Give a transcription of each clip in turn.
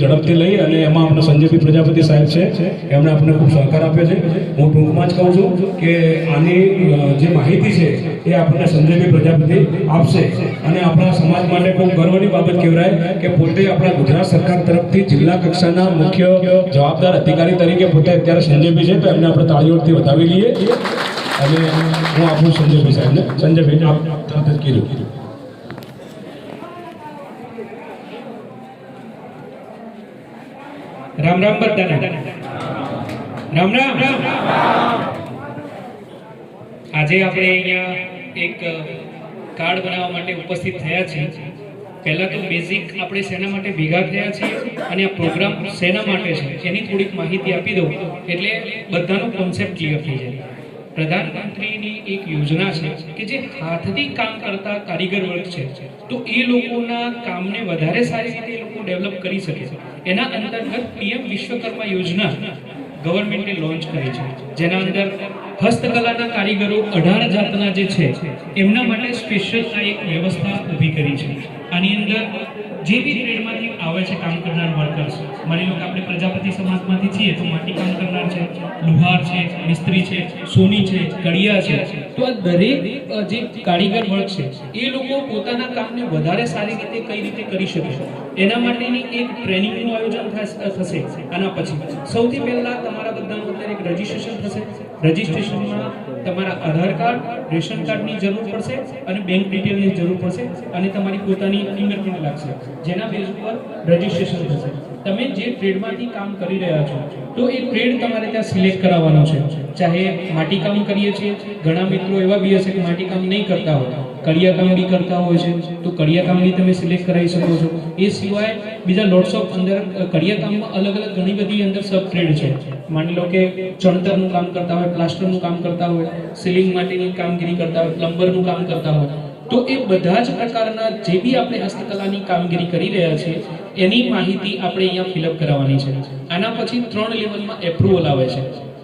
ઝડપથી લઈ અને એમાં આપણે સંજયભાઈ પ્રજાપતિ સાહેબ છે, એમણે આપણને ખૂબ સહકાર આપ્યો છે. હું ટૂંકમાં જ કહું છું કે આની જે માહિતી છે એ આપણને સંજયભાઈ પ્રજાપતિ આપશે. અને આપણા સમાજ માટે ખૂબ ગર્વની બાબત કહેવાય કે પોતે આપણા ગુજરાત સરકાર તરફથી જિલ્લા કક્ષાના મુખ્ય જવાબદાર અધિકારી તરીકે પોતે અત્યારે સંજયભાઈ છે, તો એમને આપણે તાળીઓથી વધાવી લઈએ. અને હું આપું સંજયભાઈ સાહેબને. સંજયભાઈને આપ તરત જ કીધું. રામ રામ બધાને. રામ રામ. આજે આપણે અહીંયા એક કાર્ડ બનાવવા માટે ઉપસ્થિત થયા છીએ. પહેલા તો બેઝિક આપણે શેના માટે ભેગા થયા છીએ અને આ પ્રોગ્રામ શેના માટે છે એની થોડીક માહિતી આપી દઉં. એટલે બધાનો કોન્સેપ્ટ ક્લિયર થઈ જાય. પ્રધાનમંત્રીની એક યોજના છે કે જે હાથથી કામ કરતા કારીગર વર્ગ છે. તો એ લોકોના કામને વધારે સારી રીતે એ લોકો ડેવલપ કરી શકે છે. એના અંતર્ગત પીએમ વિશ્વકર્મા યોજના ગવર્મેન્ટે લોન્ચ કરી છે. જેના અંદર હસ્તકલાના કારીગરો અઢાર જાતના જે છે, એમના માટે સ્પેશિયલ એક વ્યવસ્થા ઊભી કરી છે. આની અંદર જે બી ટ્રેડમાંથી આવે છે કામ કરનાર વર્કર્સ માની લો કે આપણે પ્રજાપતિ સમાજમાંથી છીએ, તો માટી કામ કરનાર છે, લુહાર છે, મિસ્ત્રી છે, સોની છે કડિયા છે. તો આ દરેક જે કારીગર વર્ગ છે, એ લોકો પોતાના કામને વધારે સારી રીતે કઈ રીતે કરી શકે એના માટેની એક ટ્રેનિંગનું આયોજન થશ- થશે આના પછી. સૌથી પહેલા તમારા બધાનું અત્યારે એક રજીસ્ટ્રેશન થશે. રજીસ્ટ્રેશનમાં તમારા આધાર કાર્ડ, રેશન કાર્ડની જરૂર પડશે અને બેંક ડિટેલની જરૂર પડશે અને તમારી પોતાની ફિંગરપ્રિન્ટ લાગશે, જેના બેઝ ઉપર રજીસ્ટ્રેશન થશે. તમે જે ટ્રેડમાંથી કામ કરી રહ્યા છો, તો એ ટ્રેડ તમારે ત્યાં સિલેક્ટ કરાવવાનો છે. ચાહે માટી કામ કરીએ છીએ, ઘણા મિત્રો એવા બી હશે કે માટી કામ નહીં કરતા હોય. કડિયાકામ બી કરતા હોય છે, તો કડિયાકામ બી તમે સિલેક્ટ કરાવી શકો છો. એ સિવાય બીજા લોટ્સ ઓફ અંદર કડિયાકામમાં અલગ અલગ ઘણી બધી અંદર સબ ટ્રેડ છે. માની લો કે ચણતરનું કામ કરતા હોય, પ્લાસ્ટરનું કામ કરતા હોય, સિલિંગ માટેની કામગીરી કરતા હોય, પ્લમ્બરનું કામ કરતા હોય, તો એ બધા જ પ્રકારના જે બી આપણે હસ્તકલાની કામગીરી કરી રહ્યા છીએ, એની માહિતી આપણે અહીંયા ફિલઅપ કરાવવાની છે. આના પછી ત્રણ લેવલમાં એપ્રુવલ આવે છે.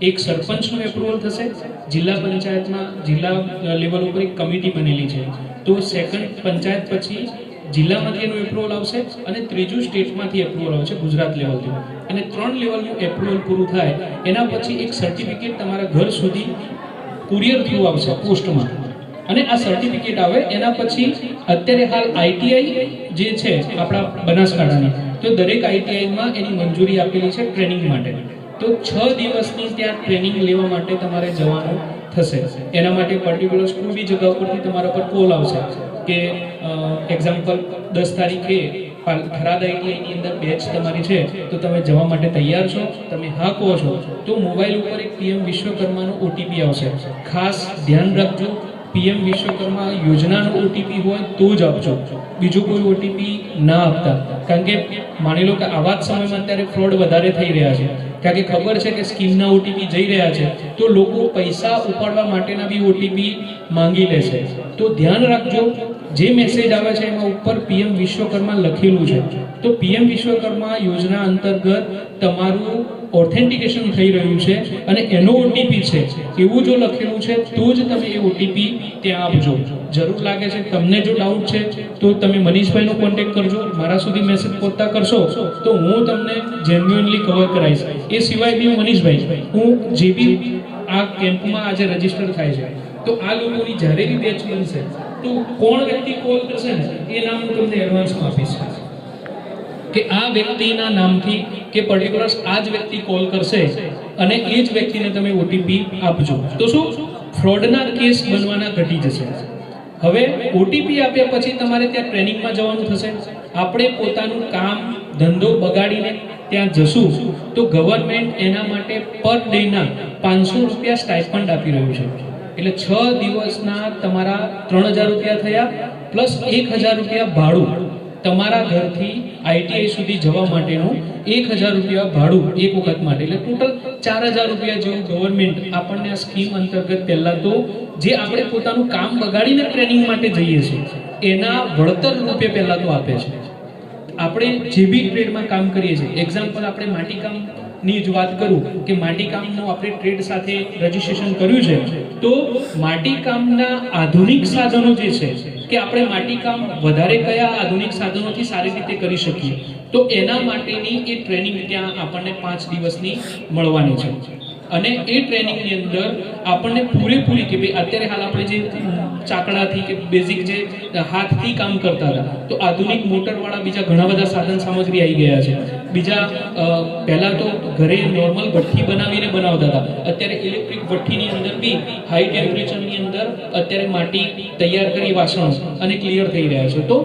એક સરપંચનું એપ્રુવલ થશે, જિલ્લા પંચાયતમાં જિલ્લા લેવલ ઉપર એક કમિટી બનેલી છે. તો સેકન્ડ પંચાયત પછી જિલ્લામાંથી એનું એપ્રુવલ આવશે અને ત્રીજું સ્ટેટમાંથી એપ્રુવલ આવશે ગુજરાત લેવલથી અને ત્રણ લેવલનું એપ્રુવલ પૂરું થાય, એના પછી એક સર્ટિફિકેટ તમારા ઘર સુધી કુરિયર થ્રુ આવશે પોસ્ટમાં. અને આ સર્ટિફિકેટ આવે, એના પછી અત્યારે હાલ આઈટીઆઈ જે છે આપણા બનાસકાંઠાની, તો દરેક આઈટીઆઈમાં એની મંજૂરી આપેલી છે ટ્રેનિંગ માટે. તો છ દિવસની ત્યાં ટ્રેનિંગ લેવા માટે તમારે જવાનું થશે. એના માટે પર્ટિક્યુલર બી જગ્યા ઉપરથી તમારા પર કોલ આવશે. કે એક્ઝામ્પલ દસ તારીખે થરાદ આઈટીઆઈની અંદર બેચ તમારી છે, તો તમે જવા માટે તૈયાર છો, તમે હા કહો છો, તો મોબાઈલ ઉપર એક પીએમ વિશ્વકર્માનો ઓટીપી આવશે. ખાસ ધ્યાન રાખજો પીએમ વિશ્વકર્મા યોજનાનો ઓટીપી હોય તો જ આપજો. બીજું કોઈ ઓટીપી ના આપતા. કારણ કે માની લો કે આવા જ સમયમાં અત્યારે ફ્રોડ વધારે થઈ રહ્યા છે. કારણ કે ખબર છે કે સ્કીમના ઓટીપી જઈ રહ્યા છે. તો લોકો પૈસા ઉપાડવા માટેના બી ઓટીપી માંગી લે છે. તો ધ્યાન રાખજો, જે મેસેજ આવે છે એમાં ઉપર પીએમ વિશ્વકર્મા લખેલું છે. તો પીએમ વિશ્વકર્મા યોજના અંતર્ગત તમારું ઓથેન્ટિકેશન થઈ રહ્યું છે અને એનો ઓટીપી છે. એવું જો લખેલું છે, તો જ તમે એ ઓટીપી ત્યાં આપજો. જરૂર લાગે છે, તમને જો ડાઉટ છે, તો તમે મનીષભાઈનો કોન્ટેક્ટ કરજો. મારા સુધી મેસેજ પહોંચતા કરશો, તો હું તમને જેન્યુઅનલી કવર કરાવીશ. એ સિવાય બી મનીષભાઈ, હું જે બી આ કેમ્પમાં આજે રજિસ્ટર થાય છે, તો આ લોકોની જ્યારે બી બેચ બનશે, તો કોણ વ્યક્તિ કોલ કરશે ને, એ નામ હું તમને એડવાન્સમાં આપીશ. કે આ વ્યક્તિના નામથી કે પર્ટિક્યુલર આ જ વ્યક્તિ કોલ કરશે અને એ જ વ્યક્તિને તમે ઓટીપી આપજો. તો શું? ફ્રોડના કેસ બનવાના ઘટી જશે. હવે ઓટીપી આપ્યા પછી તમારે ત્યાં ટ્રેનિંગમાં જવાનું થશે. આપણે પોતાનું કામ ધંધો બગાડીને ત્યાં જશું. તો ગવર્મેન્ટ એના માટે પર ડેના પાંચસો રૂપિયા સ્ટાઇપન્ડ આપી રહ્યું છે. એટલે છ દિવસના તમારા ત્રણ હજાર રૂપિયા થયા, પ્લસ એક હજાર રૂપિયા ભાડું. તમારા ઘરથી આઈટીઆઈ સુધી જવા માટેનું એક હજાર રૂપિયા ભાડું એક વખત માટે. એટલે ટોટલ ચાર હજાર રૂપિયા જેવું ગવર્મેન્ટ આપણને આ સ્કીમ અંતર્ગત પહેલાં તો જે આપણે પોતાનું કામ બગાડીને ટ્રેનિંગ માટે જઈએ છીએ, એના વળતર રૂપે પહેલાં તો આપે છે. આપણે જે બી ટ્રેડમાં કામ કરીએ છીએ એક્ઝામ્પલ આપણે માટીકામની જ વાત કરું કે માટીકામનું આપણે ટ્રેડ સાથે રજીસ્ટ્રેશન કર્યું છે, તો માટીકામના આધુનિક સાધનો જે છે કે આપણે માટીકામ વધારે કયા આધુનિક સાધનોથી સારી રીતે કરી શકીએ? તો એના માટેની એ ટ્રેનિંગ ત્યાં આપણને પાંચ દિવસની મળવાની છે. અને એ ટ્રેનિંગની અંદર આપણને પૂરેપૂરી કે ભાઈ અત્યારે હાલ આપણે જે ચાકડાથી કે બેઝિક જે હાથથી કામ કરતા હતા, તો આધુનિક મોટરવાળા બીજા ઘણા બધા સાધન સામગ્રી આવી ગયા છે. બીજા પહેલાં તો ઘરે નોર્મલ ભઠ્ઠી બનાવીને બનાવતા હતા. અત્યારે ઇલેક્ટ્રિક ભઠ્ઠીની અંદર બી હાઈ ટેમ્પરેચરની અંદર અત્યારે માટી તૈયાર કરી વાસણો અને ક્લિયર થઈ રહ્યા છે. તો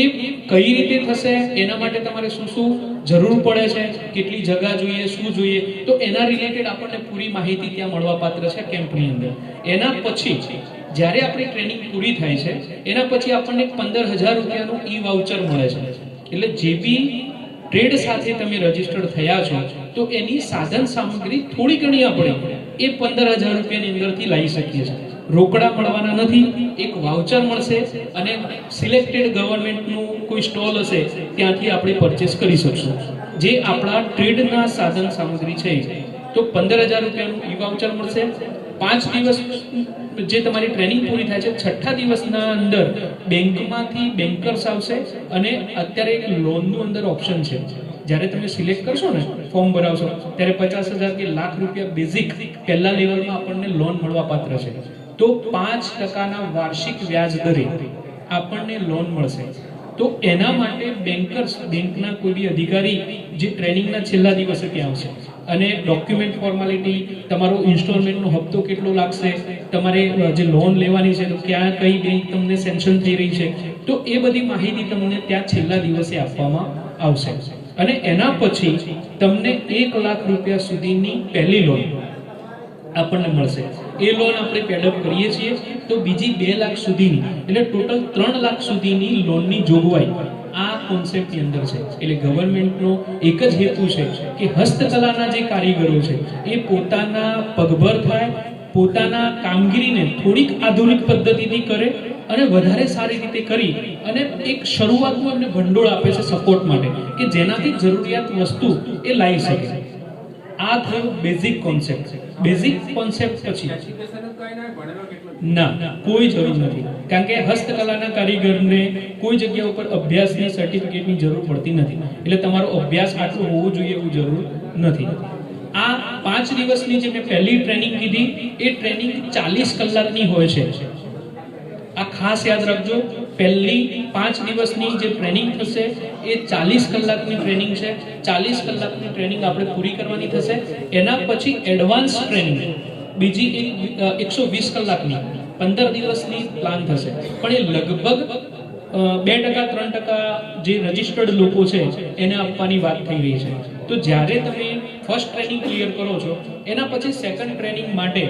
એ કઈ રીતે થશે? એના માટે તમારે શું શું જરૂર પડે છે? કેટલી જગા જોઈએ? શું જોઈએ? તો એના રિલેટેડ આપણને પૂરી માહિતી ત્યાં મળવાપાત્ર છે કેમ્પની અંદર. એના પછી જ્યારે આપણી ટ્રેનિંગ પૂરી થાય છે, એના પછી આપણને પંદર હજાર રૂપિયાનું ઈ વાઉચર મળે છે. એટલે જે બી ટ્રેડ સાથે તમે રજીસ્ટર્ડ થયા છો, તો એની સાધન સામગ્રી થોડી ઘણી આપણે એ પંદર હજાર રૂપિયાની અંદરથી લાવી શકીએ છીએ. રોકડા મળવાના નથી, એક વાઉચર મળશે અને સિલેક્ટેડ ગવર્મેન્ટનું કોઈ સ્ટોલ હશે, ત્યાંથી આપણે પરચેસ કરી શકશું. જે આપણા ટ્રેડના સાધન સામગ્રી છે તો પંદર હજાર રૂપિયાનું ઈ વાઉચર મળશે. પાંચ દિવસ જે તમારી ટ્રેનિંગ પૂરી થાય છે, છઠ્ઠા દિવસના અંદર બેંકમાંથી બેન્કર્સ આવશે અને અત્યારે એક લોનનું અંદર ઓપ્શન છે. જ્યારે તમે સિલેક્ટ કરશો ને ફોર્મ ભરાવશો, ત્યારે પચાસ હજાર કે લાખ રૂપિયા બેઝિક પહેલા લેવલમાં આપણને લોન મળવા પાત્ર છે. તો પાંચ ટકાના વાર્ષિક વ્યાજ દરે આપણને લોન મળશે. તો એના માટે બેન્કર્સ બેંકના કોઈ બી અધિકારી જે ટ્રેનિંગના છેલ્લા દિવસે ત્યાં આવશે. અને ડોક્યુમેન્ટ ફોર્માલિટી તમારો ઇન્સ્ટોલમેન્ટનો હપ્તો કેટલો લાગશે, તમારે જે લોન લેવાની છે, તો ક્યાં, કઈ બેંક તમને સેન્શન થઈ રહી છે, તો એ બધી માહિતી તમને ત્યાં છેલ્લા દિવસે આપવામાં આવશે. અને એના પછી તમને એક લાખ રૂપિયા સુધીની પહેલી લોન આપણને મળશે. એ લોન આપણે પેડઅપ કરીએ છીએ, તો બીજી બે લાખ સુધીની, એટલે ટોટલ ત્રણ લાખ સુધીની લોનની જોગવાઈ કોન્સેપ્ટની અંદર છે. એટલે ગવર્મેન્ટનો એક જ હેતુ છે કે હસ્તકલાના જે કારીગરો છે, એ પોતાના પગભર થાય, પોતાના કામગીરીને થોડીક આધુનિક પદ્ધતિથી કરે અને વધારે સારી રીતે કરી અને એક શરૂઆતનું એમને ભંડોળ આપે છે સપોર્ટ માટે કે જેનાથી જરૂરિયાત વસ્તુ એ લાવી શકે. આ થયો બેઝિક કોન્સેપ્ટ બેઝિક કોન્સેપ્ટ પછી. ના, કોઈ જરૂર નથી. કારણ કે હસ્તકલાના કારીગરને કોઈ જગ્યા ઉપર અભ્યાસની સર્ટિફિકેટની જરૂર પડતી નથી. એટલે તમારો અભ્યાસ આટલો હોવો જોઈએ એવું જરૂર નથી. આ પાંચ દિવસની જે મેં પહેલી ટ્રેનિંગ કીધી, એ ટ્રેનિંગ ચાલીસ કલાકની હોય છે. આ ખાસ યાદ રાખજો, પહેલી પાંચ દિવસની જે ટ્રેનિંગ થશે, એ ચાલીસ કલાકની ટ્રેનિંગ છે. ચાલીસ કલાકની ટ્રેનિંગ આપણે પૂરી કરવાની થશે. એના પછી એડવાન્સ ટ્રેનિંગ, બીજી એક એકસો વીસ કલાકની, પંદર દિવસની પ્લાન થશે. પણ એ લગભગ બે ટકા, ત્રણ ટકા જે રજિસ્ટર્ડ લોકો છે, એને આપવાની વાત થઈ રહી છે. તો જ્યારે તમે ફર્સ્ટ ટ્રેનિંગ ક્લિયર કરો છો. એના પછી સેકન્ડ ટ્રેનિંગ માટે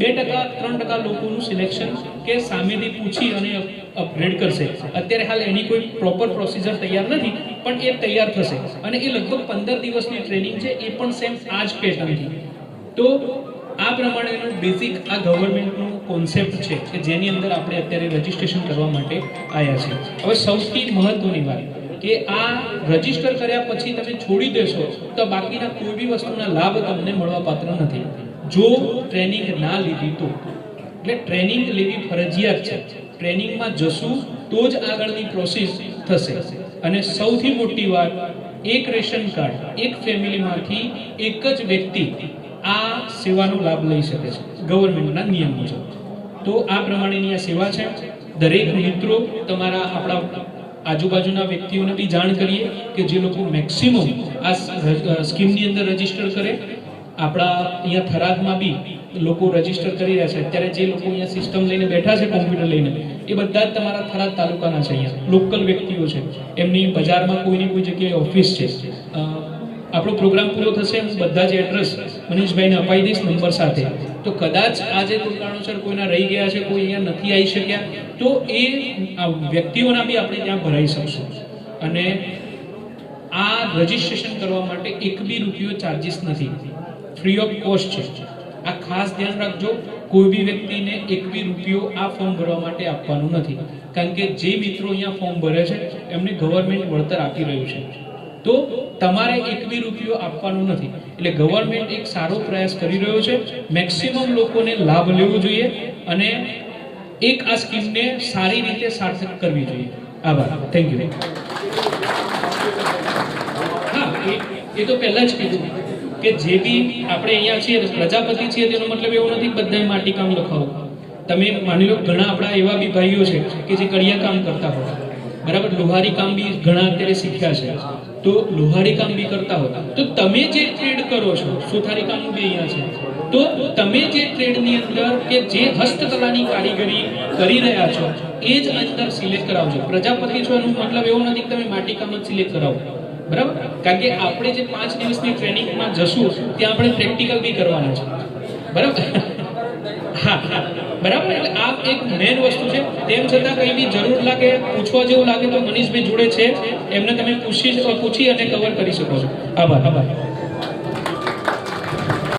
બે ટકા, ત્રણ ટકા લોકોનું સિલેક્શન કે સામેથી પૂછી અને અપગ્રેડ કરશે. અત્યારે હાલ એની કોઈ પ્રોપર પ્રોસિજર તૈયાર નથી, પણ એ તૈયાર થશે. અને એ લગભગ પંદર દિવસની ટ્રેનિંગ છે, એ પણ સેમ આ જ પેટર્નથી તો આ પ્રમાણેનું બેઝિક આ ગવર્મેન્ટનું કોન્સેપ્ટ છે, કે જેની અંદર આપણે અત્યારે રજીસ્ટ્રેશન કરવા માટે આવ્યા છે હવે સૌથી મહત્વની વાત. કે આ રજિસ્ટર કર્યા પછી તમે છોડી દેશો, તો બાકીના કોઈ બી વસ્તુના લાભ તમને મળવા પાત્ર નથી. જો ટ્રેનિંગ ના લીધી તો. એટલે ટ્રેનિંગ લેવી ફરજિયાત છે. ટ્રેનિંગમાં જશું તો જ આગળની પ્રોસેસ થશે. અને સૌથી મોટી વાત, એક રેશન કાર્ડ, એક ફેમિલીમાંથી એક જ વ્યક્તિ આ સેવાનો લાભ લઈ શકે છે, ગવર્મેન્ટના નિયમ મુજબ. તો આ પ્રમાણેની આ સેવા છે. દરેક મિત્રો, તમારા આપણા આજુબાજુના વ્યક્તિઓને બી જાણ કરીએ કે જે લોકો મેક્સિમમ આ સ્કીમની અંદર રજિસ્ટર કરે. આપણા અહીંયા થરાદમાં બી લોકો રજિસ્ટર કરી રહ્યા છે. અત્યારે જે લોકો અહીંયા સિસ્ટમ લઈને બેઠા છે કોમ્પ્યુટર લઈને, એ બધા જ તમારા થરાદ તાલુકાના છે અહીંયા. લોકલ વ્યક્તિઓ છે. એમની બજારમાં કોઈની કોઈ જગ્યાએ ઓફિસ છે. આપણો પ્રોગ્રામ પૂરો થશે. બધા જ એડ્રેસ મનીષભાઈને અપાઈ દઈશ નંબર સાથે. તો કદાચ આજે કોઈ કારણોસર કોઈના રહી ગયા છે, કોઈ અહીંયા નથી આવી શક્યા, તો એ વ્યક્તિઓના બી આપણે ત્યાં ભરાઈ શકશું. અને આ રજીસ્ટ્રેશન કરવા માટે એક બી રૂપિયો ચાર્જિસ નથી. ફ્રી ઓફ કોસ્ટ છે. આ ખાસ ધ્યાન રાખજો, કોઈ બી વ્યક્તિને એક બી રૂપિયો આ ફોર્મ ભરવા માટે આપવાનું નથી. કારણ કે જે મિત્રો અહીંયા ફોર્મ ભરે છે, એમને ગવર્મેન્ટ વળતર આપી રહ્યું છે. તો તમારે એક બી રૂપિયો આપવાનો નથી. એટલે ગવર્મેન્ટ એક સારો પ્રયાસ કરી રહ્યો છે. મેક્સિમમ લોકોને લાભ લેવો જોઈએ અને એક આ સ્કીમને સારી રીતે સાર્થક કરવી જોઈએ. આભાર. થેન્ક યુ હા, એ- તો પહેલા જ કીધું કે જે બી આપણે અહીંયા છીએ, પ્રજાપતિ છીએ, તેનો મતલબ એવો નથી બધાએ માટી કામ લખાવો. તમે માની લો ઘણા આપણા એવા બી ભાઈઓ છે કે જે કડિયા કામ કરતા હોય. બરાબર? લોહારી કામ બી ઘણા અત્યારે શીખ્યા છે. તો લોહારી કામ બી કરતા હતા. તો તમે જે ટ્રેડ કરો છો, સુથારી કામ બી અહીંયા છે. તો તમે જે ટ્રેડની અંદર કે જે હસ્તકલાની કારીગરી કરી રહ્યા છો, એ જ અંદર સિલેક્ટ કરાવજો. પ્રજાપતિ છો એનો મતલબ એવો નથી કે તમે માટી કામ જ સિલેક્ટ કરાવો. બરાબર? કારણ કે આપણે જે પાંચ દિવસની ટ્રેનિંગમાં જશું, ત્યાં આપણે પ્રેક્ટિકલ બી કરવાના છે. બરાબર? હા હા. બરાબર? એટલે આ એક મેન વસ્તુ છે. તેમ છતાં કંઈ બી જરૂર લાગે, પૂછવા જેવું લાગે તો મનીષભાઈ જોડે છે. એમને તમે પૂછી પૂછી અને કવર કરી શકો છો. આભાર આભાર.